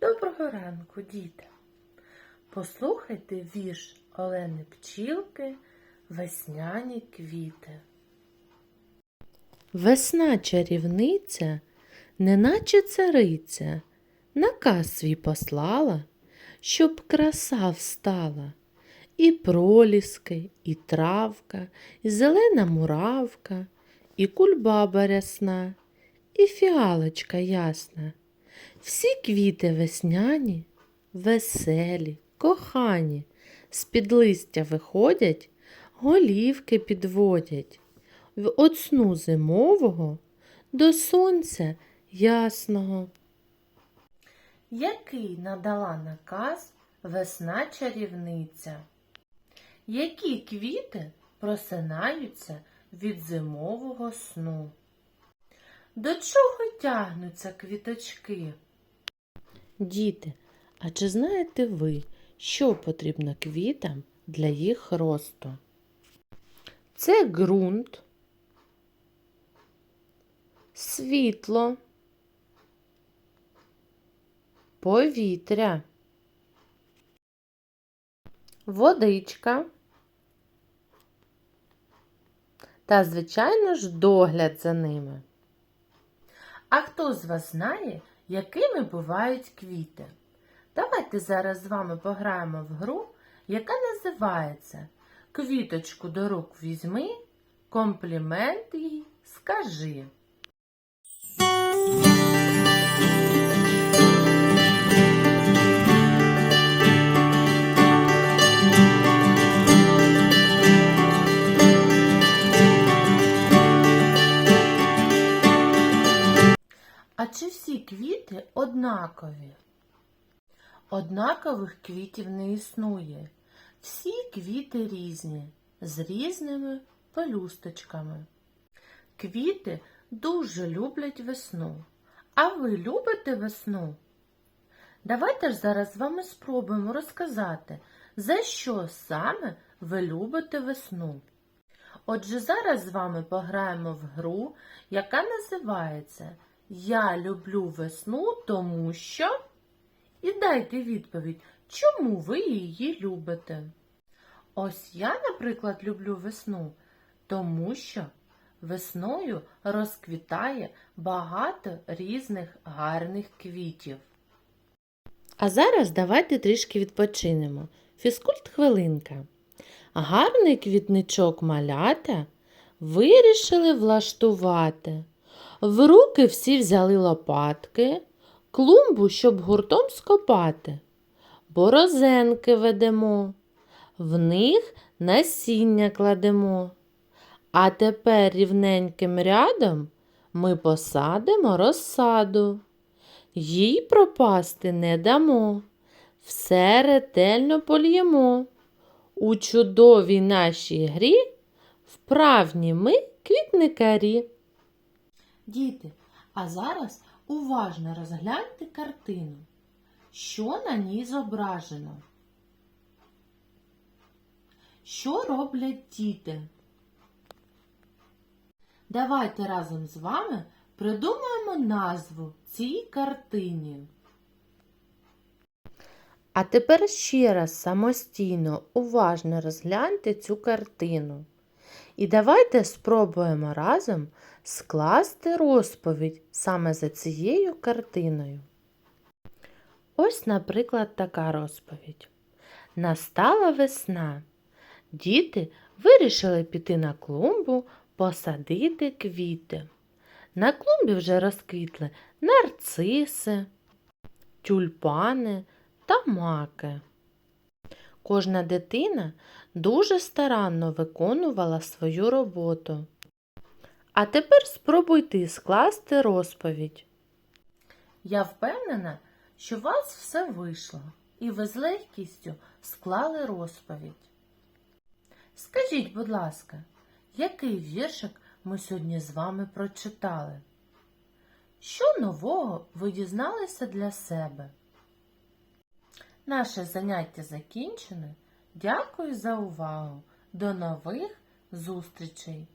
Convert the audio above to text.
Доброго ранку, діти! Послухайте вірш Олени Пчілки Весняні квіти. Весна чарівниця, неначе цариця, наказ свій послала, щоб краса встала, і проліски, і травка, і зелена муравка, і кульбаба рясна, і фіалочка ясна. Всі квіти весняні, веселі, кохані, з-під листя виходять, голівки підводять. В- сну зимового до сонця ясного. Який надала наказ весна чарівниця? Які квіти просинаються від зимового сну? До чого тягнуться квіточки? Діти, а чи знаєте ви, що потрібно квітам для їх росту? Це ґрунт, світло, повітря, водичка та, звичайно ж, догляд за ними. А хто з вас знає, якими бувають квіти? Давайте зараз з вами пограємо в гру, яка називається Квіточку до рук візьми, комплімент їй скажи. Однакові? Однакових квітів не існує. Всі квіти різні, з різними пелюсточками. Квіти дуже люблять весну. А ви любите весну? Давайте ж зараз з вами спробуємо розказати, за що саме ви любите весну. Отже, зараз з вами пограємо в гру, яка називається Я люблю весну, тому що. І дайте відповідь, чому ви її любите. Ось я, наприклад, люблю весну, тому що весною розквітає багато різних гарних квітів. А зараз давайте трішки відпочинемо. Фізкульт хвилинка. Гарний квітничок малята вирішили влаштувати. В руки всі взяли лопатки, клумбу, щоб гуртом скопати. Борозенки ведемо, в них насіння кладемо. А тепер рівненьким рядом ми посадимо розсаду. Їй пропасти не дамо, все ретельно польємо. У чудовій нашій грі вправні ми квітникарі. Діти, а зараз уважно розгляньте картину. Що на ній зображено? Що роблять діти? Давайте разом з вами придумаємо назву цій картині. А тепер ще раз самостійно уважно розгляньте цю картину. І давайте спробуємо разом скласти розповідь саме за цією картиною. Ось, наприклад, така розповідь. Настала весна. Діти вирішили піти на клумбу посадити квіти. На клумбі вже розквітли нарциси, тюльпани та маки. Кожна дитина дуже старанно виконувала свою роботу. А тепер спробуйте скласти розповідь. Я впевнена, що у вас все вийшло, і ви з легкістю склали розповідь. Скажіть, будь ласка, який віршик ми сьогодні з вами прочитали? Що нового ви дізналися для себе? Наше заняття закінчене. Дякую за увагу. До нових зустрічей!